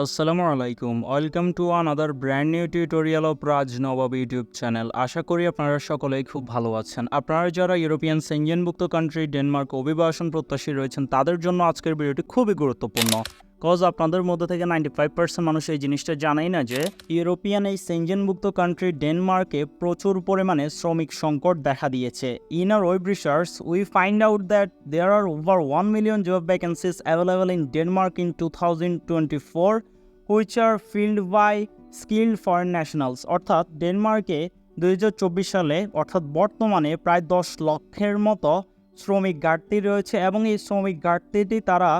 আসসালামু আলাইকুম। Welcome to another brand new tutorial of Raj Nawab YouTube channel. আশা করি আপনারা সকলেই খুব ভালো আছেন। আপনারা যারা ইউরোপিয়ান সেঞ্জেনভুক্ত কান্ট্রি ডেনমার্ক অভিবাসন প্রত্যাশী রয়েছেন, তাদের জন্য আজকের ভিডিওটি খুবই গুরুত্বপূর্ণ। কজ আপনাদের মধ্যে থেকে নাইনটি ফাইভ পার্সেন্ট মানুষ এই জিনিসটা জানাই না যে, ইউরোপিয়ান এই সেঞ্জেনভুক্ত কান্ট্রি ডেনমার্কে প্রচুর পরিমাণে শ্রমিক সংকট দেখা দিয়েছে। In our web research we find out that there are over one million job vacancies available in Denmark in two thousand twenty four which are filled by skilled foreign nationals, অর্থাৎ ডেনমার্কে দুই হাজার চব্বিশ সালে, অর্থাৎ বর্তমানে প্রায় দশ লক্ষের মতো শ্রমিক ঘাটতি রয়েছে এবং এই শ্রমিক ঘাটতিটি তারা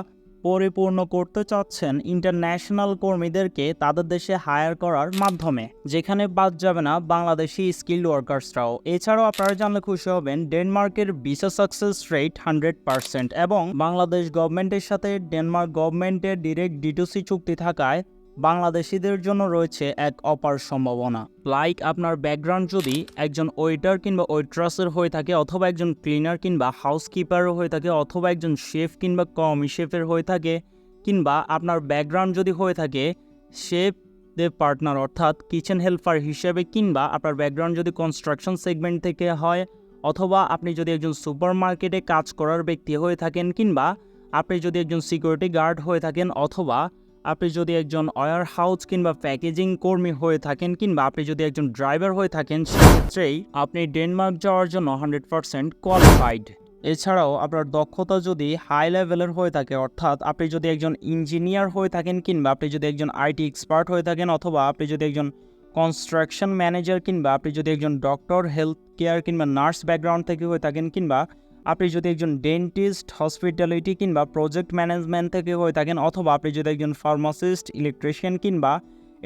পরিপূর্ণ করতে চাচ্ছেন ইন্টারন্যাশনাল কর্মীদেরকে তাদের দেশে হায়ার করার মাধ্যমে, যেখানে বাদ যাবে না বাংলাদেশি স্কিল্ড ওয়ার্কার্সরাও। এছাড়াও আপনারা জানলে খুশি হবেন, ডেনমার্কের visa success rate hundred percent এবং বাংলাদেশ গভর্নমেন্টের সাথে ডেনমার্ক গভর্নমেন্টের ডিরেক্ট ডিটুসি চুক্তি থাকায় বাংলাদেশিদের জন্য রয়েছে এক অপার সম্ভাবনা। লাইক আপনার ব্যাকগ্রাউন্ড যদি একজন ওয়েটার কিংবা ওয়েট্রাসের হয়ে থাকে অথবা একজন ক্লিনার কিংবা হাউসকিপারও হয়ে থাকে অথবা একজন শেফ কিংবা কমি শেফের হয়ে থাকে কিংবা আপনার ব্যাকগ্রাউন্ড যদি হয়ে থাকে শেফ দে পার্টনার অর্থাৎ কিচেন হেল্পার হিসেবে কিংবা আপনার ব্যাকগ্রাউন্ড যদি কনস্ট্রাকশন সেগমেন্ট থেকে হয় অথবা আপনি যদি একজন সুপার মার্কেটে কাজ করার ব্যক্তি হয়ে থাকেন কিংবা আপনি যদি একজন সিকিউরিটি গার্ড হয়ে থাকেন অথবা আপনি যদি একজন ওয়ার হাউস কিংবা প্যাকেজিং কর্মী হয়ে থাকেন কিংবা আপনি যদি একজন ড্রাইভার হয়ে থাকেন, সেক্ষেত্রেই আপনি ডেনমার্ক যাওয়ার জন্য হান্ড্রেড পারসেন্ট কোয়ালিফাইড এছাড়াও আপনার দক্ষতা যদি হাই লেভেলের হয়ে থাকে, অর্থাৎ আপনি যদি একজন ইঞ্জিনিয়ার হয়ে থাকেন কিংবা আপনি যদি একজন আইটি এক্সপার্ট হয়ে থাকেন অথবা আপনি যদি একজন কনস্ট্রাকশন ম্যানেজার কিংবা আপনি যদি একজন ডক্টর হেলথ কেয়ার কিংবা নার্স ব্যাকগ্রাউন্ড থেকে হয়ে থাকেন কিংবা আপনি যদি একজন ডেন্টিস্ট হসপিটালিটি কিংবা প্রজেক্ট ম্যানেজমেন্ট থেকে হয়ে থাকেন অথবা আপনি যদি একজন ফার্মাসিস্ট ইলেকট্রিশিয়ান কিংবা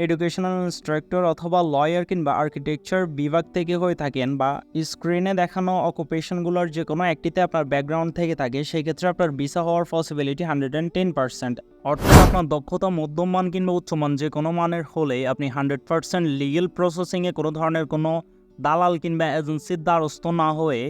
এডুকেশনাল ইনস্ট্রাক্টর অথবা লয়ার কিংবা আর্কিটেকচার বিভাগ থেকে হয়ে থাকেন বা স্ক্রিনে দেখানো অকুপেশনগুলোর যে কোনো একটিতে আপনার ব্যাকগ্রাউন্ড থেকে থাকে, সেক্ষেত্রে আপনার ভিসা হওয়ার possibility hundred and ten percent অর্থাৎ আপনার দক্ষতা, মধ্যম মান কিংবা উচ্চমান যে কোনো মানের হলে আপনি হান্ড্রেড পার্সেন্ট লিগেল প্রসেসিংয়ে কোনো ধরনের কোনো দালাল কিংবা এজেন্সির দ্বারস্থ না হয়ে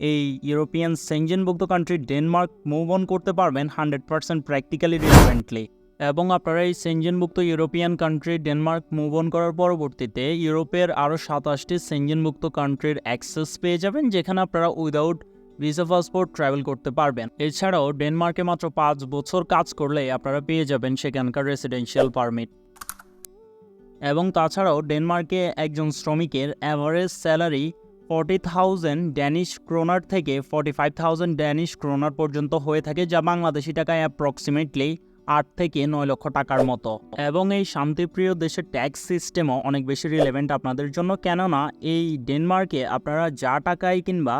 এই ইউরোপিয়ান সেঞ্জেনভুক্ত কান্ট্রি ডেনমার্ক মুভ অন করতে পারবেন হান্ড্রেড পার্সেন্ট প্র্যাকটিক্যালি রিলেভেন্টলি এবং আপনারা এই সেঞ্জেনভুক্ত European country Denmark move on করার পরবর্তীতে ইউরোপের আরও সাতাশটি সেঞ্জেনভুক্ত কান্ট্রির অ্যাক্সেস পেয়ে যাবেন, যেখানে আপনারা উইদাউট ভিসা পাসপোর্ট ট্রাভেল করতে পারবেন। এছাড়াও ডেনমার্কে মাত্র পাঁচ বছর কাজ করলে আপনারা পেয়ে যাবেন সেখানকার রেসিডেন্সিয়াল পারমিট এবং তাছাড়াও ডেনমার্কে একজন শ্রমিকের average salary forty thousand Danish kroner থেকে forty five thousand Danish kroner পর্যন্ত হয়ে থাকে, যা বাংলাদেশি টাকায় অ্যাপ্রক্সিমেটলি আট থেকে নয় লক্ষ টাকার মতো। এবং এই শান্তিপ্রিয় দেশের ট্যাক্স সিস্টেমও অনেক বেশি রিলেভেন্ট আপনাদের জন্য, কেননা এই ডেনমার্কে আপনারা যা টাকায় কিংবা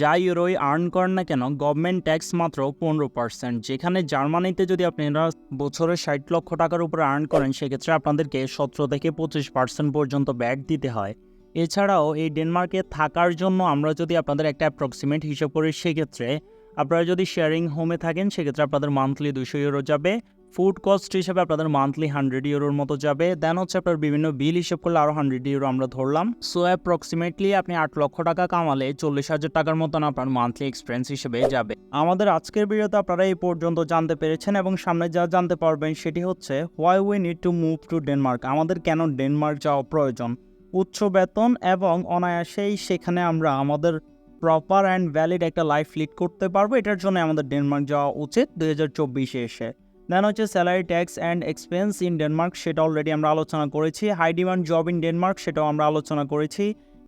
যা ইউরোই আর্ন করেন না কেন গভর্নমেন্ট ট্যাক্স মাত্র পনেরো পার্সেন্ট যেখানে জার্মানিতে যদি আপনারা বছরে ষাট লক্ষ টাকার উপরে আর্ন করেন, সেক্ষেত্রে আপনাদেরকে সতেরো থেকে পঁচিশ পার্সেন্ট পর্যন্ত ব্যাট দিতে হয়। এছাড়াও এই ডেনমার্কে থাকার জন্য আমরা যদি আপনাদের একটা অ্যাপ্রক্সিমেট হিসাব করি, সেক্ষেত্রে আপনারা যদি শেয়ারিং হোমে থাকেন, সেক্ষেত্রে আপনাদের মান্থলি দুশো ইউরো যাবে। ফুড কস্ট হিসাবে আপনাদের মান্থলি হান্ড্রেড ইউরোর মতো যাবে। দেন হচ্ছে আপনার বিভিন্ন বিল হিসেব করলে আরও হান্ড্রেড ইউরো আমরা ধরলাম। সো অ্যাপ্রক্সিমেটলি আপনি আট লক্ষ টাকা কামালে চল্লিশ হাজার টাকার মতন আপনার মান্থলি এক্সপেন্স হিসেবে যাবে। আমাদের আজকের ভিডিওতে আপনারা এই পর্যন্ত জানতে পেরেছেন এবং সামনে যা জানতে পারবেন সেটি হচ্ছে why we need to move to Denmark আমাদের কেন ডেনমার্ক যাওয়া প্রয়োজন? উচ্চ বেতন এবং অনায়াসেই সেখানে আমরা আমাদের প্রপার অ্যান্ড ভ্যালিড একটা লাইফ লিড করতে পারব। এটার জন্য আমাদের ডেনমার্ক যাওয়া উচিত দুই হাজার চব্বিশে এসে। দেন হচ্ছে salary tax and expense in Denmark সেটা অলরেডি আমরা আলোচনা করেছি। High demand job in Denmark সেটাও আমরা আলোচনা করেছি।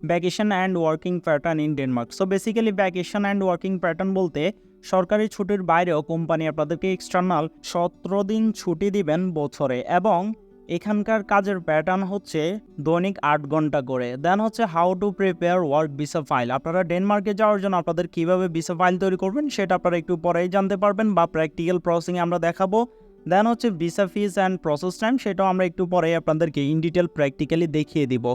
Vacation and working pattern in Denmark so basically vacation and working pattern বলতে সরকারি ছুটির বাইরেও কোম্পানি আপনাদেরকে এক্সটার্নাল সতেরো দিন ছুটি দিবেন বছরে এবং এখানকার কাজের প্যাটার্ন হচ্ছে দৈনিক আট ঘণ্টা করে। দেন হচ্ছে how to prepare work visa file আপনারা ডেনমার্কে যাওয়ার জন্য আপনাদের কীভাবে ভিসা ফাইল তৈরি করবেন সেটা আপনারা একটু পরেই জানতে পারবেন বা প্র্যাকটিক্যাল প্রসেসিংয়ে আমরা দেখাবো। দেন হচ্ছে visa fees and process time সেটাও আমরা একটু পরেই আপনাদেরকে ইন ডিটেল প্র্যাকটিক্যালি দেখিয়ে দিব।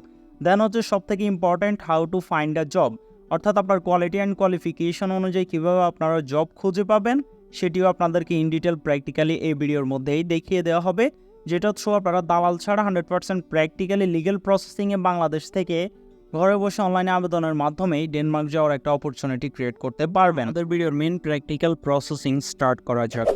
দেন হচ্ছে সব থেকে important how to find a job অর্থাৎ আপনার কোয়ালিটি অ্যান্ড কোয়ালিফিকেশন অনুযায়ী কীভাবে আপনারা জব খুঁজে পাবেন, সেটিও আপনাদেরকে ইন ডিটেল প্র্যাকটিক্যালি এই ভিডিওর মধ্যেই দেখিয়ে দেওয়া হবে। যেটা হচ্ছে আপনারা দালাল ছাড়া হান্ড্রেড পার্সেন্ট প্র্যাকটিক্যালি লিগেল প্রসেসিংয়ে বাংলাদেশ থেকে ঘরে বসে অনলাইনে আবেদনের মাধ্যমেই ডেনমার্ক যাওয়ার একটা অপরচুনিটি ক্রিয়েট করতে পারবেন। আমাদের ভিডিওর মেন প্র্যাকটিক্যাল প্রসেসিং স্টার্ট করা যাক।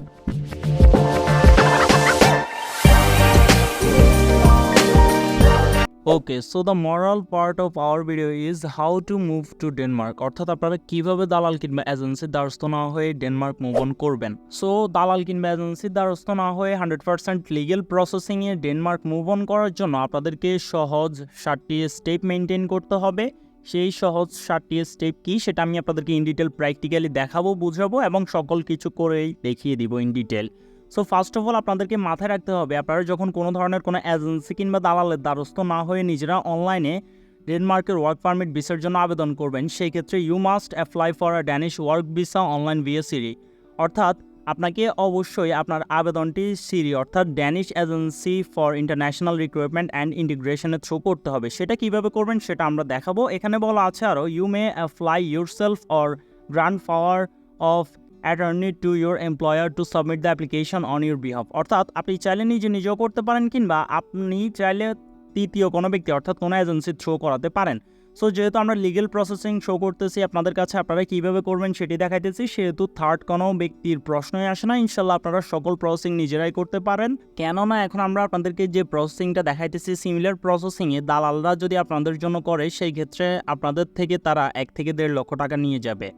Okay so the moral part of our video is how to move to Denmark অর্থাৎ আপনারা কীভাবে দালাল কিংবা এজেন্সির দ্বারস্থ না হয়ে ডেনমার্ক মুভ অন করবেন? সো দালাল কিংবা এজেন্সির দ্বারস্থ না হয়ে হান্ড্রেড পার্সেন্ট লিগেল প্রসেসিংয়ে ডেনমার্ক মুভ অন করার জন্য আপনাদেরকে সহজ সাতটি স্টেপ মেনটেন করতে হবে। সেই সহজ সাতটি স্টেপ কি সেটা আমি আপনাদেরকে ইন ডিটেল প্র্যাকটিক্যালি দেখাবো, বুঝাবো এবং সকল কিছু করেই দেখিয়ে দিব in detail so first of all আপনাদেরকে মাথায় রাখতে হবে, আপনারা যখন কোনো ধরনের কোনো এজেন্সি কিংবা দালালের দ্বারস্থ না হয়ে নিজেরা অনলাইনে ডেনমার্কের ওয়ার্ক পারমিট ভিসার জন্য আবেদন করবেন, সেই ক্ষেত্রে you must apply for a Danish work visa online via SIRI অর্থাৎ আপনাকে অবশ্যই আপনার আবেদনটি সিরি অর্থাৎ Danish agency for international recruitment and ইন্টিগ্রেশনের থ্রু করতে হবে। সেটা কীভাবে করবেন সেটা আমরা দেখাবো। এখানে বলা আছে আরও you may apply yourself or grant power of attorney to your employer to submit the application on your behalf অর্থাৎ আপনি চাইলে নিজে নিজেও করতে পারেন কিংবা আপনি চাইলে তৃতীয় কোনো ব্যক্তি, অর্থাৎ কোনো এজেন্সি থ্রু করাতে পারেন। সো যেহেতু আমরা লিগেল প্রসেসিং শো করতেছি, আপনাদের কাছে আপনারা কীভাবে করবেন সেটি দেখাইতেছি। সেহেতু থার্ড কোনো ব্যক্তির প্রশ্নই আসে না। ইনশাল্লাহ আপনারা সকল প্রসেসিং নিজেরাই করতে পারেন। কেননা এখন আমরা আপনাদেরকে যে প্রসেসিংটা দেখাইতেছি সিমিলার প্রসেসিংয়ে দালালরা যদি আপনাদের জন্য করে, সেই ক্ষেত্রে আপনাদের থেকে তারা এক থেকে দেড় লক্ষ টাকা নিয়ে যাবে।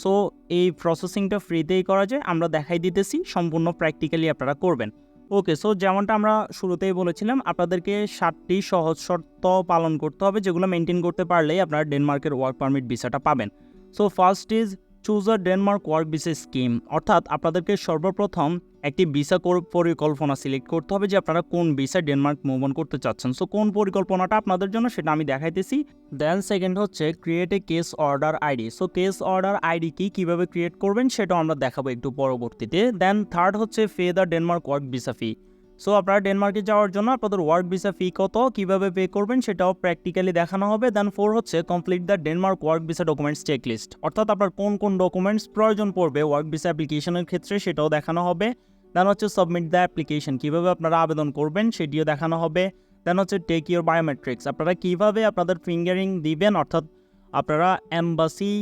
সো এই প্রসেসিংটা ফ্রিতেই করা যায়, আমরা দেখাই দিতেছি, সম্পূর্ণ প্র্যাকটিক্যালি আপনারা করবেন। ওকে সো যেমনটা আমরা শুরুতেই বলেছিলাম, আপনাদেরকে সাতটি সহজ শর্ত পালন করতে হবে, যেগুলো মেনটেন করতে পারলেই আপনারা ডেনমার্কের ওয়ার্ক পারমিট ভিসাটা পাবেন। So first is choose a Denmark work visa scheme. অর্থাৎ আপনাদেরকে সর্বপ্রথম একটি ভিসা পরিকল্পনা সিলেক্ট করতে হবে যে আপনারা কোন ভিসা ডেনমার্ক মুভ অন করতে চাচ্ছেন। সো কোন পরিকল্পনাটা আপনাদের জন্য সেটা আমি দেখাইতেছি। দেন সেকেন্ড হচ্ছে create a case order ID so case order ID কি কীভাবে ক্রিয়েট করবেন সেটাও আমরা দেখাবো একটু পরবর্তীতে। দেন থার্ড হচ্ছে pay the Denmark work visa fee so আপনারা ডেনমার্কে যাওয়ার জন্য আপনাদের ওয়ার্ক ভিসা ফি কত, কীভাবে পে করবেন সেটাও প্র্যাকটিক্যালি দেখানো হবে। দেন ফোর হচ্ছে complete the Denmark work visa documents checklist অর্থাৎ আপনার কোন কোন ডকুমেন্টস প্রয়োজন পড়বে ওয়ার্ক ভিসা অ্যাপ্লিকেশনের ক্ষেত্রে সেটাও দেখানো হবে। দেন হচ্ছে সাবমিট দ্য অ্যাপ্লিকেশন কীভাবে আপনারা আবেদন করবেন সেটিও দেখানো হবে। দেন হচ্ছে টেক ইউর বায়োমেট্রিক্স আপনারা কীভাবে আপনাদের ফিঙ্গারিং দিবেন? অর্থাৎ আপনারা অ্যাম্বাসি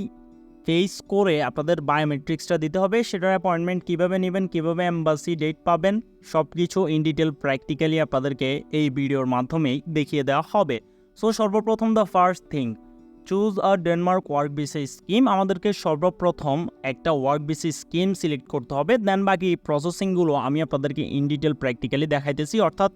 ফেস করে আপনাদের বায়োমেট্রিক্সটা দিতে হবে। সেটার অ্যাপয়েন্টমেন্ট কীভাবে নেবেন, কীভাবে অ্যাম্বাসি ডেট পাবেন সব কিছু ইন ডিটেল প্র্যাকটিক্যালি আপনাদেরকে এই ভিডিওর মাধ্যমেই দেখিয়ে দেওয়া হবে। সো সর্বপ্রথম the first thing choose a Denmark work visa scheme আমাদেরকে সর্বপ্রথম একটা ওয়ার্ক বিসি স্কিম সিলেক্ট করতে হবে। দেন বাকি প্রসেসিংগুলো আমি আপনাদেরকে ইন ডিটেল প্র্যাকটিক্যালি দেখাইতেছি, অর্থাৎ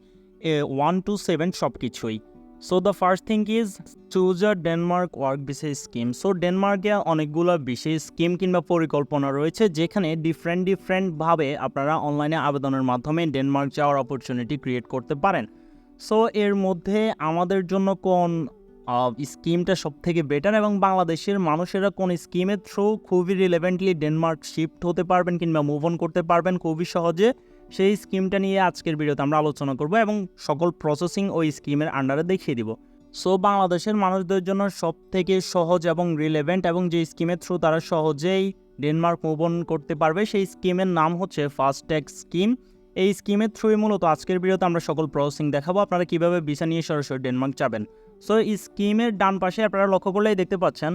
ওয়ান টু সেভেন সব কিছুই so the first thing is choose a Denmark work visa scheme so ডেনমার্কে অনেকগুলো বিশেষ স্কিম কিংবা পরিকল্পনা রয়েছে, যেখানে ডিফারেন্ট ডিফারেন্টভাবে আপনারা অনলাইনে আবেদনের মাধ্যমে ডেনমার্ক যাওয়ার অপরচুনিটি ক্রিয়েট করতে পারেন। সো এর মধ্যে আমাদের জন্য কোন স্কিমটা সব থেকে বেটার এবং বাংলাদেশের মানুষেরা কোন স্কিমের থ্রু খুবই রিলেভেন্টলি ডেনমার্ক শিফট হতে পারবেন কিংবা মুভ অন করতে পারবেন খুবই সহজে। সেই স্কিমটা নিয়ে আজকের ভিডিওতে আমরা আলোচনা করব এবং সকল প্রসেসিং ওই স্কিমের আন্ডারে দেখিয়ে দিব। সো বাংলাদেশের মানুষদের জন্য সব থেকে সহজ এবং রিলেভেন্ট এবং যে স্কিমের থ্রু তারা সহজেই ডেনমার্ক মুভ অন করতে পারবে, সেই স্কিমের নাম হচ্ছে ফাস্ট ট্যাগ স্কিম এই স্কিমের থ্রুই মূলত আজকের ভিডিওতে আমরা সকল প্রসেসিং দেখাবো, আপনারা কীভাবে ভিসা নিয়ে সরাসরি ডেনমার্ক যাবেন। সো এই স্কিমের ডান পাশে আপনারা লক্ষ্য করলেই দেখতে পাচ্ছেন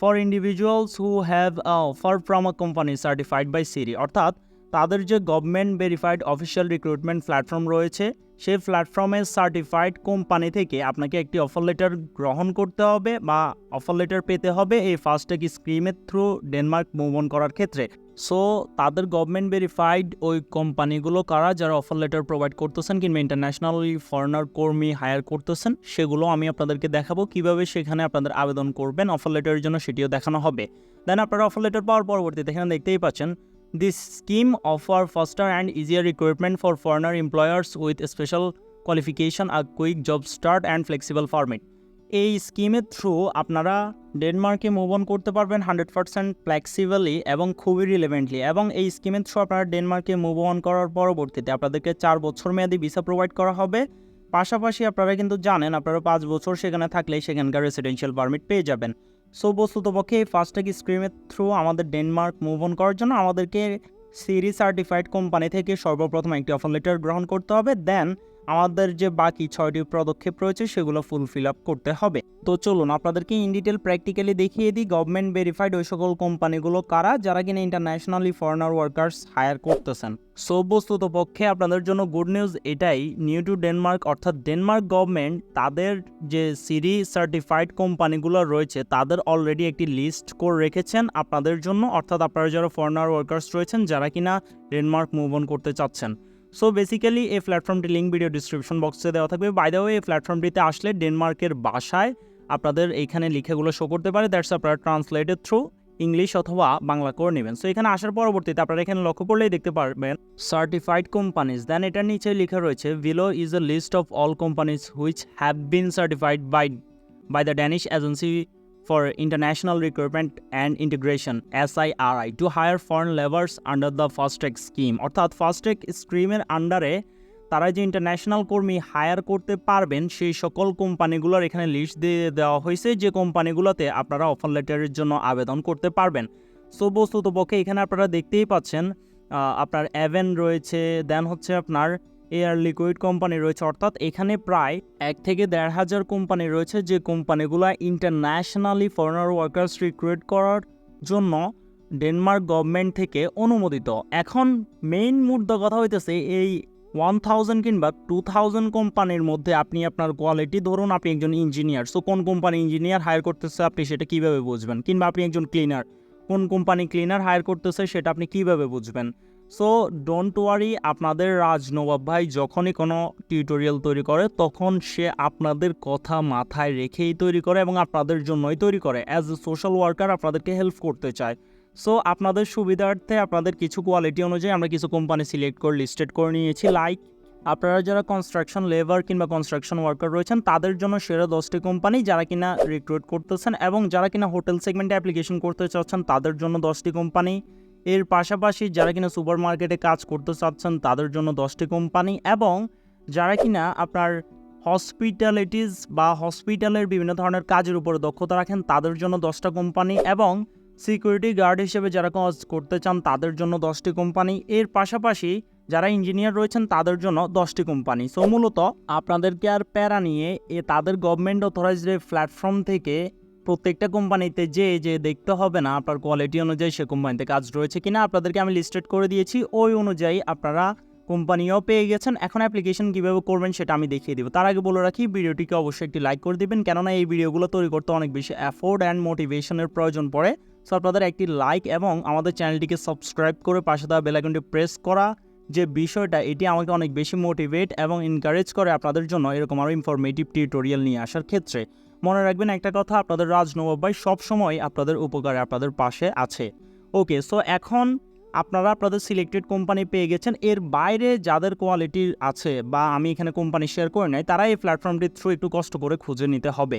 for individuals who have for from a company certified by SIRI অর্থাৎ তাদের যে government verified official recruitment platform রয়েছে, সেই প্ল্যাটফর্মের সার্টিফাইড কোম্পানি থেকে আপনাকে একটি অফার লেটার গ্রহণ করতে হবে বা অফার লেটার পেতে হবে এই ফাস্ট্যাগ স্কিমের থ্রু ডেনমার্ক মুভ অন করার ক্ষেত্রে। সো তাদের গভর্নমেন্ট ভেরিফাইড ওই কোম্পানিগুলো কারা যারা অফার লেটার প্রোভাইড করতেছেন কিংবা ইন্টারন্যাশনালি ফরেনার কর্মী হায়ার করতেছেন, সেগুলো আমি আপনাদেরকে দেখাবো কীভাবে সেখানে আপনাদের আবেদন করবেন। অফার লেটারের জন্য সেটিও দেখানো হবে। দেন আপনারা অফার লেটার পাওয়ার পরবর্তীতে এখানে দেখতেই পাচ্ছেন This scheme offer faster and easier recruitment for foreigner employers with special qualification, a quick job start and flexible format. এই স্কিমের থ্রু আপনারা ডেনমার্কে মুভ অন করতে পারবেন হান্ড্রেড পার্সেন্ট ফ্লেক্সিবলি এবং খুবই রিলেভেন্টলি এবং এই স্কিমের থ্রু আপনারা ডেনমার্কে মুভ অন করার পরবর্তীতে আপনাদেরকে চার বছর মেয়াদি ভিসা প্রোভাইড করা হবে পাশাপাশি আপনারা কিন্তু জানেন আপনারা পাঁচ বছর সেখানে থাকলেই সেখানকার রেসিডেন্সিয়াল পারমিট পেয়ে যাবেন সো বস্তুতপক্ষে এই ফাস্ট্যাগ স্ক্রিমের থ্রু আমাদের ডেনমার্ক মুভ অন করার জন্য আমাদেরকে সিরি সার্টিফাইড কোম্পানি থেকে সর্বপ্রথম একটি অফার লেটার গ্রহণ করতে হবে। দেন আমাদের যে বাকি ছয়টি পদক্ষেপ রয়েছে সেগুলো ফুলফিল আপ করতে হবে। তো চলুন, আপনাদেরকে ইন ডিটেল প্র্যাকটিক্যালি দেখিয়ে দিই গভর্নমেন্ট ভেরিফাইড ওই সকল কোম্পানিগুলো কারা, যারা কিনা ইন্টারন্যাশনালি ফরেনার ওয়ার্কার্স হায়ার করতেছেন। সো বস্তুত পক্ষে আপনাদের জন্য গুড নিউজ এটাই নিউ টু ডেনমার্ক অর্থাৎ ডেনমার্ক গভর্নমেন্ট তাদের যে সিরি সার্টিফাইড কোম্পানিগুলো রয়েছে, তাদের অলরেডি একটি লিস্ট করে রেখেছেন আপনাদের জন্য। অর্থাৎ আপনারা যারা ফরেনার ওয়ার্কার্স রয়েছেন, যারা কিনা ডেনমার্ক মুভ অন করতে চাচ্ছেন। সো বেসিক্যালি এই প্ল্যাটফর্মটি লিঙ্ক ভিডিও ডিসক্রিপশন বক্সে দেওয়া থাকবে। বাই এই প্ল্যাটফর্মটিতে আসলে ডেনমার্কের ভাষায় আপনাদের এইখানে লিখেগুলো শো করতে পারে। দ্যাটস আপনারা ট্রান্সলেটেড থ্রু ইংলিশ অথবা বাংলা করে নেবেন। সো এখানে আসার পরবর্তীতে আপনারা এখানে লক্ষ্য করলেই দেখতে পারবেন সার্টিফাইড কোম্পানিজ দেন এটার নিচে লেখা রয়েছে below is a list of all companies which have been certified by by the Danish agency for International Recruitment and Integration SIRI to hire foreign laborers under the Fast Track Scheme. অর্থাৎ fast track স্কিমের আন্ডারে তারা যে international কর্মী higher করতে পারবেন, সেই সকল কোম্পানিগুলোর এখানে লিস্ট দিয়ে দেওয়া হয়েছে যে কোম্পানিগুলোতে আপনারা অফার লেটারের জন্য আবেদন করতে পারবেন। সো বস্তুত পক্ষে এখানে আপনারা দেখতেই পাচ্ছেন আপনার অ্যাভেন রয়েছে দেন হচ্ছে আপনার এয়ার লিকুইড কোম্পানি রয়েছে, অর্থাৎ এখানে প্রায় এক থেকে দেড় হাজার কোম্পানি রয়েছে যে কোম্পানিগুলো ইন্টারন্যাশনালি ফরেনার ওয়ার্কার্স রিক্রুইট করার জন্য ডেনমার্ক গভর্নমেন্ট থেকে অনুমোদিত। এখন মেইন মুদ্রা কথা হইতেছে, এই ওয়ান থাউজেন্ড কিংবা টু থাউজেন্ড কোম্পানির মধ্যে আপনি আপনার কোয়ালিটি ধরুন আপনি একজন ইঞ্জিনিয়ার সো কোন কোম্পানি ইঞ্জিনিয়ার হায়ার করতেছে আপনি সেটা কীভাবে বুঝবেন? কিংবা আপনি একজন ক্লিনার কোন কোম্পানি ক্লিনার হায়ার করতেছে সেটা আপনি কীভাবে বুঝবেন? সো ডোন্ট ওয়ারি আপনাদের রাজ নবাব ভাই যখনই কোনো টিউটোরিয়াল তৈরি করে, তখন সে আপনাদের কথা মাথায় রেখেই তৈরি করে এবং আপনাদের জন্যই তৈরি করে অ্যাজ এ সোশ্যাল ওয়ার্কার আপনাদেরকে হেল্প করতে চায়। সো আপনাদের সুবিধার্থে আপনাদের কিছু কোয়ালিটি অনুযায়ী আমরা কিছু কোম্পানি সিলেক্ট করে লিস্টেড করে নিয়েছি। লাইক আপনারা যারা কনস্ট্রাকশন লেবার কিংবা কনস্ট্রাকশন ওয়ার্কার রয়েছেন, তাদের জন্য সেরা দশটি কোম্পানি যারা কিনা রিক্রুট করতেছেন এবং যারা কিনা হোটেল সেগমেন্টে অ্যাপ্লিকেশন করতে চাচ্ছেন, তাদের জন্য দশটি কোম্পানি এর পাশাপাশি যারা কিনা সুপার মার্কেটে কাজ করতে চাচ্ছেন, তাদের জন্য দশটি কোম্পানি এবং যারা কিনা আপনার হসপিটালিটিস বা হসপিটালের বিভিন্ন ধরনের কাজের উপরে দক্ষতা রাখেন, তাদের জন্য দশটা কোম্পানি এবং সিকিউরিটি গার্ড হিসেবে যারা কাজ করতে চান, তাদের জন্য দশটি কোম্পানি। এর পাশাপাশি যারা ইঞ্জিনিয়ার রয়েছেন, তাদের জন্য দশটি কোম্পানি। সো মূলত আপনাদেরকে আর প্যারা নিয়ে এ তাদের গভর্নমেন্ট অথরাইজড প্ল্যাটফর্ম থেকে প্রত্যেকটা কোম্পানিতে যে যে দেখতে হবে না, আপনার কোয়ালিটি অনুযায়ী সে কোম্পানিতে কাজ রয়েছে কিনা, আপনাদেরকে আমি লিস্টেড করে দিয়েছি। ওই অনুযায়ী আপনারা কোম্পানিও পেয়ে গেছেন। এখন অ্যাপ্লিকেশন কীভাবে করবেন সেটা আমি দেখিয়ে দেবো। তার আগে বলে রাখি, ভিডিওটিকে অবশ্যই একটি লাইক করে দিবেন। কেননা এই ভিডিওগুলো তৈরি করতে অনেক বেশি অ্যাফোর্ড অ্যান্ড মোটিভেশনের প্রয়োজন পড়ে। সো আপনাদের একটি লাইক এবং আমাদের চ্যানেলটিকে সাবস্ক্রাইব করে পাশে দেওয়া বেলাইকনটি প্রেস করা যে বিষয়টা, এটি আমাকে অনেক বেশি মোটিভেট এবং এনকারেজ করে আপনাদের জন্য এরকম আরও ইনফরমেটিভ টিউটোরিয়াল নিয়ে আসার ক্ষেত্রে। মনে রাখবেন একটা কথা, আপনাদের রাজনবাব ভাই সবসময় আপনাদের উপকারে আপনাদের পাশে আছে। ওকে সো এখন আপনারা আপনাদের সিলেক্টেড কোম্পানি পেয়ে গেছেন। এর বাইরে যাদের কোয়ালিটি আছে বা আমি এখানে কোম্পানি শেয়ার করে নাই, তারা এই প্ল্যাটফর্মটির থ্রু একটু কষ্ট করে খুঁজে নিতে হবে।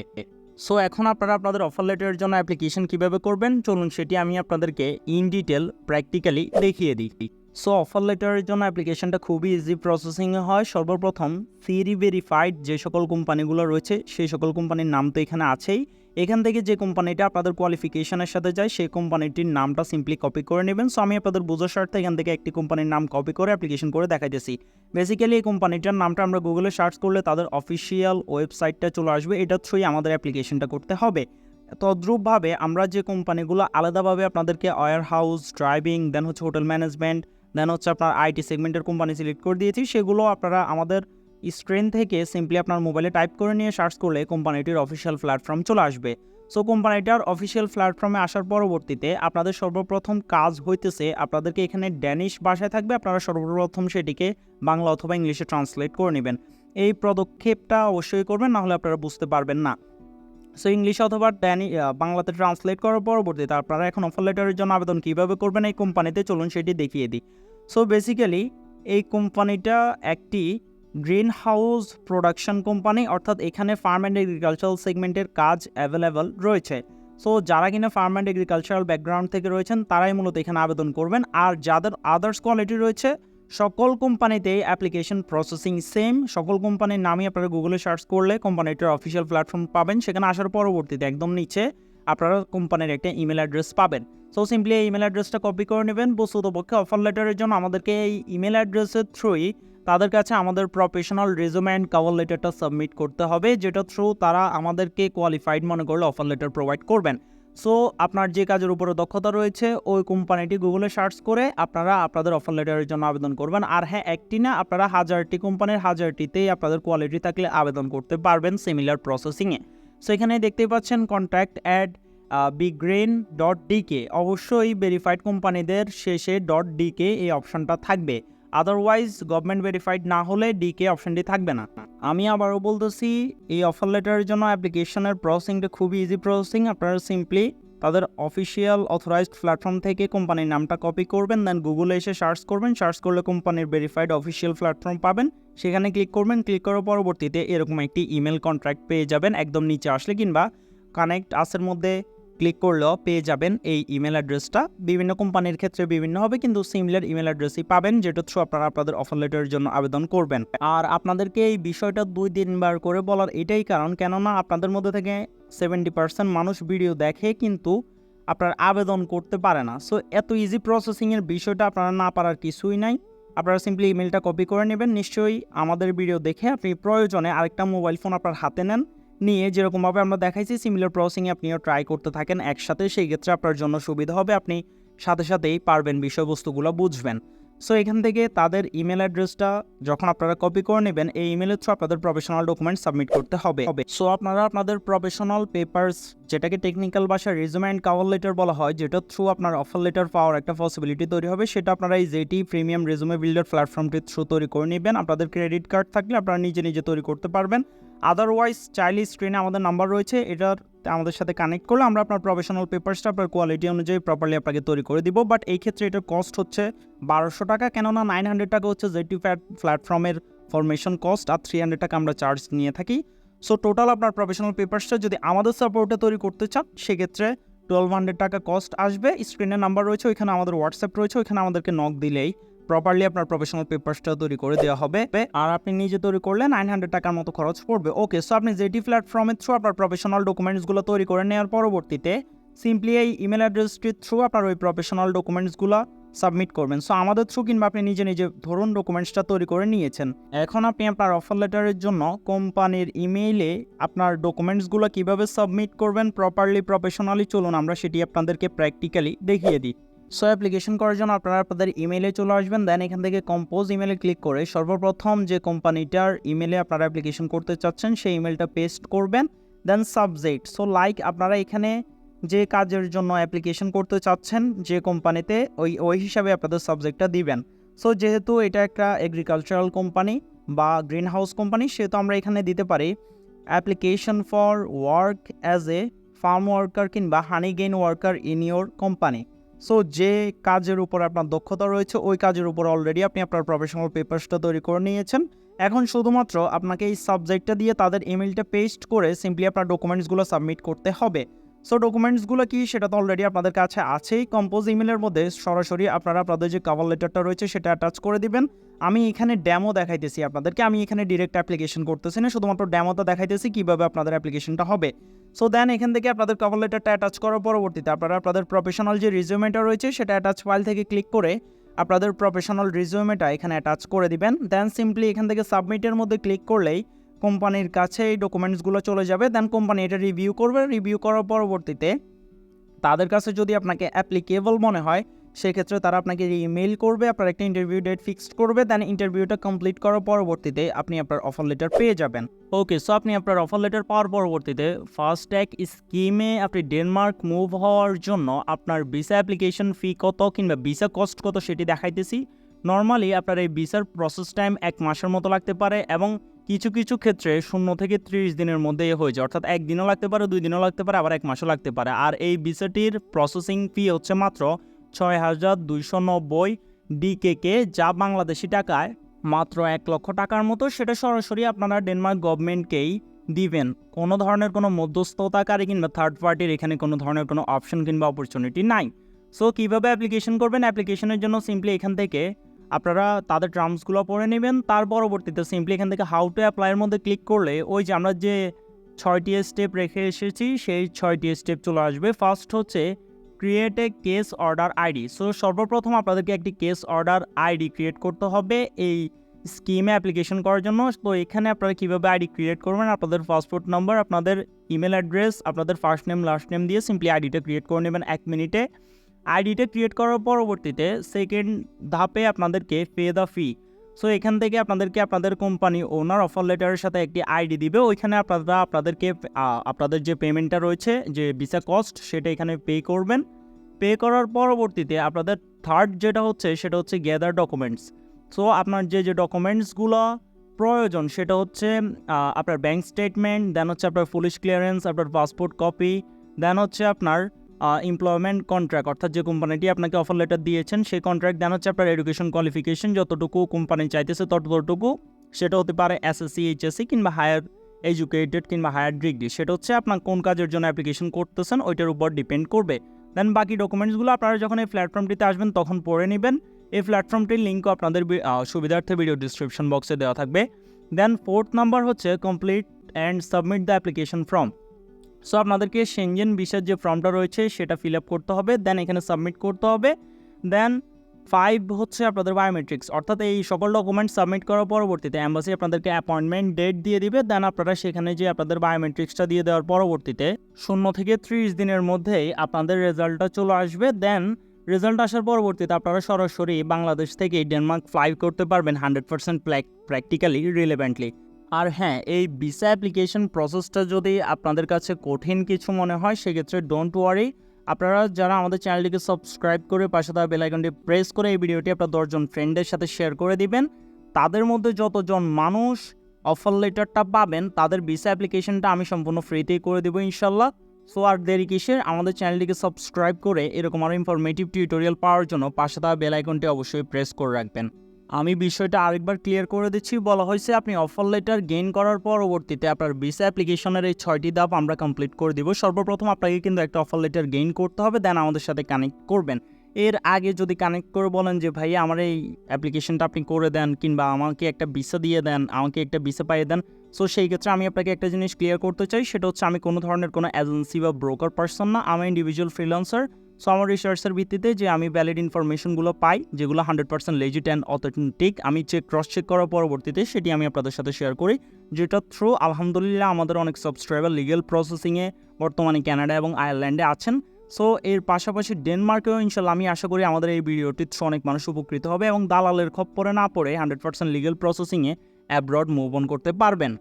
সো এখন আপনারা আপনাদের অফার লেটারের জন্য অ্যাপ্লিকেশন কীভাবে করবেন? চলুন সেটি আমি আপনাদেরকে ইন ডিটেল প্র্যাকটিক্যালি দেখিয়ে দিই। সো অফার লেটারের জন্য অ্যাপ্লিকেশনটা খুবই ইজি প্রসেসিংয়ে হয়। সর্বপ্রথম সিরি ভেরিফাইড যে সকল কোম্পানিগুলো রয়েছে, সেই সকল কোম্পানির নাম তো এখানে আছেই। এখান থেকে যে কোম্পানিটা আপনাদের কোয়ালিফিকেশনের সাথে যায়, সেই কোম্পানিটির নামটা সিম্পলি কপি করে নেবেন। সো আমি আপনাদের বোঝার স্বার্থে এখান থেকে একটি কোম্পানির নাম কপি করে অ্যাপ্লিকেশন করে দেখাইতেছি। বেসিক্যালি এই কোম্পানিটার নামটা আমরা গুগলে সার্চ করলে তাদের অফিসিয়াল ওয়েবসাইটটা চলে আসবে। এটা থ্রুই আমাদের অ্যাপ্লিকেশনটা করতে হবে। তদ্রূপভাবে আমরা যে কোম্পানিগুলো আলাদাভাবে আপনাদেরকে ওয়ার হাউস ড্রাইভিং দেন হচ্ছে হোটেল ম্যানেজমেন্ট দেন হচ্ছে আপনার আইটি সেগমেন্টের কোম্পানি সিলেক্ট করে দিয়েছি। সেগুলো আপনারা আমাদের স্ক্রিন থেকে সিম্পলি আপনার মোবাইলে টাইপ করে নিয়ে সার্চ করলে কোম্পানিটির অফিসিয়াল প্ল্যাটফর্ম চলে আসবে। সো কোম্পানিটার অফিসিয়াল প্ল্যাটফর্মে আসার পরবর্তীতে আপনাদের সর্বপ্রথম কাজ হইতেছে আপনাদেরকে এখানে ড্যানিশ ভাষায় থাকবে। আপনারা সর্বপ্রথম সেটিকে বাংলা অথবা ইংলিশে ট্রান্সলেট করে নেবেন। এই পদক্ষেপটা অবশ্যই করবেন নাহলে আপনারা বুঝতে পারবেন না। সো ইংলিশ অথবা ড্যানি বাংলাতে ট্রান্সলেট করার পরবর্তীতে আপনারা এখন অফার লেটারের জন্য আবেদন কীভাবে করবেন এই কোম্পানিতে চলুন সেটি দেখিয়ে দিই। সো বেসিক্যালি এই কোম্পানিটা একটি গ্রিন হাউস প্রোডাকশন কোম্পানি অর্থাৎ এখানে ফার্ম অ্যান্ড এগ্রিকালচারাল সেগমেন্টের কাজ অ্যাভেলেবেল রয়েছে। সো যারা কিনা ফার্ম অ্যান্ড এগ্রিকালচারাল ব্যাকগ্রাউন্ড থেকে রয়েছেন, তারাই মূলত এখানে আবেদন করবেন। আর যাদের আদার্স কোয়ালিটি রয়েছে, সকল কোম্পানিতে অ্যাপ্লিকেশন প্রসেসিং সেম সকল কোম্পানির নামই আপনারা গুগলে সার্চ করলে কোম্পানিটার অফিসিয়াল প্ল্যাটফর্ম পাবেন। সেখানে আসার পরবর্তীতে একদম নিচে আপনারা কোম্পানির একটা ইমেল অ্যাড্রেস পাবেন। সো সিম্পলি এই ইমেল অ্যাড্রেসটা কপি করে নেবেন। বস্তুত পক্ষে অফার লেটারের জন্য আমাদেরকে এই ইমেল অ্যাড্রেসের থ্রুই তাদের কাছে আমাদের প্রফেশনাল রেজুমে অ্যান্ড কাভার লেটারটা সাবমিট করতে হবে, যেটা থ্রু তারা আমাদেরকে কোয়ালিফাইড মনে করলে অফার লেটার প্রোভাইড করবেন। সো আপনার যে কাজের উপরে দক্ষতা রয়েছে, ওই কোম্পানিটি গুগলে সার্চ করে আপনারা আপনাদের অফার লেটারের জন্য আবেদন করবেন। আর হ্যাঁ একটি না, আপনারা হাজারটি কোম্পানির হাজারটিতেই আপনাদের কোয়ালিটি থাকলে আবেদন করতে পারবেন সিমিলার প্রসেসিংয়ে সো এখানে দেখতেই পাচ্ছেন কন্ট্যাক্ট অ্যাড বিগ্রেন ডট ডিকে অবশ্যই ভেরিফাইড কোম্পানিদের শেষে. ডট ডিকে এই অপশানটা থাকবে। আদারওয়াইজ গভর্নমেন্ট ভেরিফাইড না হলে ডিকে অপশানটি থাকবে না। আমি আবারও বলতেছি, এই অফার লেটারের জন্য অ্যাপ্লিকেশনের প্রসেসিংটা খুবই ইজি প্রসেসিং আপনারা সিম্পলি তাদের অফিসিয়াল অথরাইজড প্ল্যাটফর্ম থেকে কোম্পানির নামটা কপি করবেন দেন গুগলে এসে সার্চ করবেন। সার্চ করলে কোম্পানির ভেরিফাইড অফিসিয়াল প্ল্যাটফর্ম পাবেন। সেখানে ক্লিক করবেন। ক্লিক করার পরবর্তীতে এরকম একটি ইমেল কন্ট্রাক্ট পেয়ে যাবেন। একদম নিচে আসলে কিংবা কানেক্ট আসের মধ্যে ক্লিক করলেও পেয়ে যাবেন এই ইমেল অ্যাড্রেসটা। বিভিন্ন কোম্পানির ক্ষেত্রে বিভিন্ন হবে, কিন্তু সিমিলার ইমেল অ্যাড্রেসই পাবেন, যেটা থ্রু আপনারা আপনাদের অফার লেটারের জন্য আবেদন করবেন। আর আপনাদেরকে এই বিষয়টা দুই তিনবার করে বলার এটাই কারণ, কেননা আপনাদের মধ্যে থেকে সেভেন্টি পার্সেন্ট মানুষ ভিডিও দেখে, কিন্তু আপনার আবেদন করতে পারে না। সো এত ইজি প্রসেসিংয়ের বিষয়টা আপনারা না পারার কিছুই নাই। আপনারা সিম্পলি ইমেলটা কপি করে নেবেন। নিশ্চয়ই আমাদের ভিডিও দেখে আপনি প্রয়োজনে আরেকটা মোবাইল ফোন আপনার হাতে নেন। নিয়ে যেরকমভাবে আমরা দেখাইছি সিমিলার প্রসেসিংয়ে আপনিও ট্রাই করতে থাকেন একসাথে, সেই ক্ষেত্রে আপনার জন্য সুবিধা হবে, আপনি সাথে সাথেই পারবেন বিষয়বস্তুগুলো বুঝবেন। সো এখান থেকে তাদের ইমেল অ্যাড্রেসটা যখন আপনারা কপি করে নেবেন, এই ইমেলের থ্রু আপনাদের প্রফেশনাল ডকুমেন্ট সাবমিট করতে হবে। সো আপনারা আপনাদের প্রফেশনাল পেপার্স যেটাকে টেকনিক্যাল ভাষায় রিজুমে অ্যান্ড কাভার লেটার বলা হয় যেটার থ্রু আপনার অফার লেটার পাওয়ার একটা পসিবিলিটি তৈরি হবে, সেটা আপনারা এই জেটি প্রিমিয়াম রেজুমে বিল্ডার প্ল্যাটফর্মটির থ্রু তৈরি করে নেবেন। আপনাদের ক্রেডিট কার্ড থাকলে আপনারা নিজে নিজে তৈরি করতে পারবেন। আদারওয়াইজ চাইলে স্ক্রিনে আমাদের নাম্বার রয়েছে এটার আমাদের সাথে কানেক্ট করলে আমরা আপনার প্রফেশনাল পেপারসটা আপনার কোয়ালিটি অনুযায়ী প্রপারলি আপনাকে তৈরি করে দিব। বাট এই ক্ষেত্রে এটার কস্ট হচ্ছে বারোশো টাকা, কেননা নাইন হান্ড্রেড টাকা হচ্ছে জেটি প্ল্যাটফর্মের ফরমেশন কস্ট আর থ্রি হান্ড্রেড টাকা আমরা চার্জ নিয়ে থাকি। সো টোটাল আপনার প্রফেশনাল পেপারসটা যদি আমাদের সাপোর্টে তৈরি করতে চান, সেক্ষেত্রে টুয়েলভ হান্ড্রেড টাকা কস্ট আসবে। স্ক্রিনের নাম্বার রয়েছে, ওইখানে আমাদের হোয়াটসঅ্যাপ রয়েছে, ওইখানে আমাদেরকে নক দিলেই প্রপারলি আপনার প্রফেশনাল পেপারসটা তৈরি করে দেওয়া হবে। আর আপনি নিজে তৈরি করলে নাইন হান্ড্রেড টাকার মতো খরচ পড়বে। ওকে সো আপনি জেটি প্ল্যাটফর্মের থ্রু আপনার প্রফেশনাল ডকুমেন্টসগুলো তৈরি করে নেওয়ার পরবর্তীতে সিম্পলি এই ইমেল অ্যাড্রেসটির থ্রু আপনার ওই প্রফেশনাল ডকুমেন্টসগুলো সাবমিট করবেন। সো আমাদের থ্রু কিংবা আপনি নিজে নিজে ধরুন ডকুমেন্টসটা তৈরি করে নিয়েছেন। এখন আপনি আপনার অফার লেটারের জন্য কোম্পানির ইমেইলে আপনার ডকুমেন্টসগুলো কীভাবে সাবমিট করবেন প্রপারলি প্রফেশনালি চলুন আমরা সেটি আপনাদেরকে প্র্যাকটিক্যালি দেখিয়ে দিই। সো অ্যাপ্লিকেশন করার জন্য আপনারা আপনাদের ইমেলে চলে আসবেন দেন এখান থেকে কম্পোজ ইমেলে ক্লিক করে সর্বপ্রথম যে কোম্পানিটার ইমেলে আপনারা অ্যাপ্লিকেশন করতে চাচ্ছেন, সেই ইমেলটা পেস্ট করবেন দেন সাবজেক্ট সো লাইক আপনারা এখানে যে কাজের জন্য অ্যাপ্লিকেশন করতে চাচ্ছেন, যে কোম্পানিতে, ওই ওই হিসাবে আপনাদের সাবজেক্টটা দিবেন। সো যেহেতু এটা একটা এগ্রিকালচারাল কোম্পানি বা গ্রিন হাউস কোম্পানি সেহেতু আমরা এখানে দিতে পারি application for work as a farm worker কিংবা honey gain worker in your company so যে কাজের উপর আপনার দক্ষতা রয়েছে, ওই কাজের উপর অলরেডি আপনি আপনার প্রফেশনাল পেপার্সটা তৈরি করে নিয়েছেন। এখন শুধুমাত্র আপনাকে এই সাবজেক্টটা দিয়ে তাদের ইমেলটা পেস্ট করে সিম্পলি আপনার ডকুমেন্টসগুলো সাবমিট করতে হবে। সো ডকুমেন্টসগুলো কি? সেটা তো অলরেডি আপনাদের কাছে আছেই। কম্পোজ ইমেলের মধ্যে সরাসরি আপনারা আপনাদের যে কাভার লেটারটা রয়েছে, সেটা অ্যাটাচ করে দিবেন। আমি এখানে ড্যামো দেখাইতেছি আপনাদেরকে। আমি এখানে ডিরেক্ট অ্যাপ্লিকেশন করতেছি না। শুধুমাত্র ড্যামোটা দেখাইতেছি কীভাবে আপনাদের অ্যাপ্লিকেশনটা হবে। সো দেন এখান থেকে আপনাদের কভার লেটারটা অ্যাটাচ করার পরবর্তীতে আপনারা আপনাদের প্রফেশনাল যে রিজিউমেটা রয়েছে, সেটা অ্যাটাচ ফাইল থেকে ক্লিক করে আপনাদের প্রফেশনাল রিজিউমেটা এখানে অ্যাটাচ করে দিবেন। দেন সিম্পলি এখান থেকে সাবমিটের মধ্যে ক্লিক করলেই কোম্পানির কাছে এই ডকুমেন্টসগুলো চলে যাবে দেন কোম্পানি এটা রিভিউ করবে। রিভিউ করার পরবর্তীতে তাদের কাছে যদি আপনাকে অ্যাপ্লিকেবল মনে হয়, সেক্ষেত্রে তারা আপনাকে ইমেল করবে, আপনার একটা ইন্টারভিউ ডেট ফিক্সড করবে দেন ইন্টারভিউটা কমপ্লিট করার পরবর্তীতে আপনি আপনার অফার লেটার পেয়ে যাবেন। ওকে সো আপনি আপনার অফার লেটার পাওয়ার পরবর্তীতে ফার্স্ট ট্যাগ স্কিমে আপনি ডেনমার্ক মুভ হওয়ার জন্য আপনার ভিসা অ্যাপ্লিকেশন ফি কত কিংবা ভিসা কস্ট কত সেটি দেখাইতেছি। নর্মালি আপনার এই ভিসার প্রসেস টাইম এক মাসের মতো লাগতে পারে এবং কিছু কিছু ক্ষেত্রে শূন্য থেকে ত্রিশ দিনের মধ্যে হয়ে যায়। অর্থাৎ একদিনও লাগতে পারে, দুই দিনও লাগতে পারে, আবার এক মাসও লাগতে পারে। আর এই ভিসাটির প্রসেসিং ফি হচ্ছে মাত্র ছয় হাজার দুইশো নব্বই ডিকেকে যা বাংলাদেশি টাকায় মাত্র এক লক্ষ টাকার মতো। সেটা সরাসরি আপনারা ডেনমার্ক গভর্নমেন্টকেই দিবেন। কোনো ধরনের কোনো মধ্যস্থতাকারী কিংবা থার্ড পার্টির এখানে কোনো ধরনের কোনো অপশন কিংবা অপরচুনিটি নাই। সো কীভাবে অ্যাপ্লিকেশন করবেন? অ্যাপ্লিকেশনের জন্য সিম্পলি এখান থেকে আপনারা তাদের টার্মসগুলো পড়ে নেবেন, তার পরবর্তীতে সিম্পলি এখান থেকে হাউ টু অ্যাপ্লাইয়ের মধ্যে ক্লিক করলে ওই যে আমরা যে ছয়টি স্টেপ রেখে এসেছি, সেই ছয়টি স্টেপ চলে আসবে। ফার্স্ট হচ্ছে create a case order ID so সর্বপ্রথম আপনাদেরকে একটি কেস অর্ডার আইডি ক্রিয়েট করতে হবে এই স্কিমে অ্যাপ্লিকেশন করার জন্য। তো, এখানে আপনারা কীভাবে আইডি ক্রিয়েট করবেন, আপনাদের পাসপোর্ট নাম্বার আপনাদের ইমেল অ্যাড্রেস আপনাদের ফার্স্ট নেম লাস্ট নেম দিয়ে সিম্পলি আইডিটা ক্রিয়েট করে নেবেন এক মিনিটে। আইডিটা ক্রিয়েট করার পরবর্তীতে সেকেন্ড ধাপে আপনাদেরকে পে দ্য ফি সো এখান থেকে আপনাদেরকে আপনাদের কোম্পানি ওনার অফার লেটারের সাথে একটি আইডি দিবে। ওইখানে আপনারা আপনাদেরকে আপনাদের যে পেমেন্টটা রয়েছে, যে ভিসা কস্ট সেটা এখানে পে করবেন। পে করার পরবর্তীতে আপনাদের থার্ড যেটা হচ্ছে, সেটা হচ্ছে গ্যাদার ডকুমেন্টস সো আপনার যে যে ডকুমেন্টসগুলো প্রয়োজন, সেটা হচ্ছে আপনার ব্যাংক স্টেটমেন্ট দেন হচ্ছে আপনার পুলিশ ক্লিয়ারেন্স আপনার পাসপোর্ট কপি দেন হচ্ছে আপনার এমপ্লয়মেন্ট কন্ট্রাক্ট অর্থাৎ যে কোম্পানিটি আপনাকে অফার লেটার দিয়েছেন, সেই কন্ট্রাক্ট দেন হচ্ছে আপনার এডুকেশন কোয়ালিফিকেশন যতটুকু কোম্পানি চাইতেছে ততটুকু, সেটা হতে পারে এসএসসি এইচএসসি কিংবা হায়ার এডুকেটেড কিংবা হায়ার ডিগ্রি সেটা হচ্ছে আপনার কোন কাজের জন্য অ্যাপ্লিকেশন করতেছেন, ওইটার উপর ডিপেন্ড করবে। দেন বাকি ডকুমেন্টসগুলো আপনারা যখন এই প্ল্যাটফর্মটিতে আসবেন, তখন পড়ে নেবেন। এই প্ল্যাটফর্মটির লিঙ্কও আপনাদের সুবিধার্থে ভিডিও ডিসক্রিপশন বক্সে দেওয়া থাকবে। দেন ফোর্থ নাম্বার হচ্ছে complete and submit the application form so আপনাদেরকে সেনজেন ভিসার যে ফর্মটা রয়েছে, সেটা ফিল আপ করতে হবে দেন এখানে সাবমিট করতে হবে দেন ফাইভ হচ্ছে আপনাদের বায়োমেট্রিক্স অর্থাৎ এই সকল ডকুমেন্ট সাবমিট করার পরবর্তীতে অ্যাম্বাসি আপনাদেরকে অ্যাপয়েন্টমেন্ট ডেট দিয়ে দিবে দেন আপনারা সেখানে যে আপনাদের বায়োমেট্রিক্সটা দিয়ে দেওয়ার পরবর্তীতে শূন্য থেকে ত্রিশ দিনের মধ্যেই আপনাদের রেজাল্টটা চলে আসবে দেন রেজাল্ট আসার পরবর্তীতে আপনারা সরাসরি বাংলাদেশ থেকে ডেনমার্ক ফ্লাই করতে পারবেন হান্ড্রেড পার্সেন্ট প্র্যাকটিক্যালি রিলেভেন্টলি আর হ্যাঁ এই ভিসা অ্যাপ্লিকেশন প্রসেসটা যদি আপনাদের কাছে কঠিন কিছু মনে হয়, সেক্ষেত্রে ডোন্ট ওয়ারি আপনারা যারা আমাদের চ্যানেলটিকে সাবস্ক্রাইব করে পাশে থাকা বেলাইকনটি প্রেস করে এই ভিডিওটি আপনার দশজন ফ্রেন্ডের সাথে শেয়ার করে দিবেন। তাদের মধ্যে যতজন মানুষ অফার লেটারটা পাবেন, তাদের ভিসা অ্যাপ্লিকেশনটা আমি সম্পূর্ণ ফ্রিতেই করে দেবো ইনশাল্লাহ। সো আর দেরি কিসের? আমাদের চ্যানেলটিকে সাবস্ক্রাইব করে এরকম আরও ইনফরমেটিভ টিউটোরিয়াল পাওয়ার জন্য পাশে থাকা বেল আইকনটি অবশ্যই প্রেস করে রাখবেন। আমি বিষয়টা আরেকবার ক্লিয়ার করে দিচ্ছি। বলা হয়েছে আপনি অফার লেটার গেইন করার পরবর্তীতে আপনার ভিসা অ্যাপ্লিকেশনের এই ছয়টি ধাপ আমরা কমপ্লিট করে দিব। সর্বপ্রথম আপনাকে কিন্তু একটা অফার লেটার গেইন করতে হবে দেন আমাদের সাথে কানেক্ট করবেন। এর আগে যদি কানেক্ট করে বলেন যে ভাই আমার এই অ্যাপ্লিকেশনটা আপনি করে দেন কিংবা আমাকে একটা ভিসা দিয়ে দেন, আমাকে একটা ভিসা পাইয়ে দেন। সো সেই ক্ষেত্রে আমি আপনাকে একটা জিনিস ক্লিয়ার করতে চাই, সেটা হচ্ছে আমি কোনো ধরনের কোনো এজেন্সি বা ব্রোকার পার্সন না, আমি ইন্ডিভিজুয়াল ফ্রিল্যান্সার সো আমার রিসার্চের ভিত্তিতে যে আমি ভ্যালিড ইনফরমেশনগুলো পাই, যেগুলো hundred percent legit and authentic আমি চেক ক্রস চেক করার পরবর্তীতে সেটি আমি আপনাদের সাথে শেয়ার করি, যেটা থ্রু আলহামদুলিল্লাহ, আমাদের অনেক সাবস্ক্রাইবার লিগেল প্রসেসিংয়ে বর্তমানে কানাডা এবং আয়ারল্যান্ডে আছেন। সো এর পাশাপাশি ডেনমার্কেও ইনশাল্লাহ আমি আশা করি আমাদের এই ভিডিওটি থ্রু অনেক মানুষ উপকৃত হবে এবং দালালের খপ্পরে না পড়ে হান্ড্রেড পার্সেন্ট লিগেল প্রসেসিংয়ে অ্যাব্রড মুভ অন করতে পারবেন।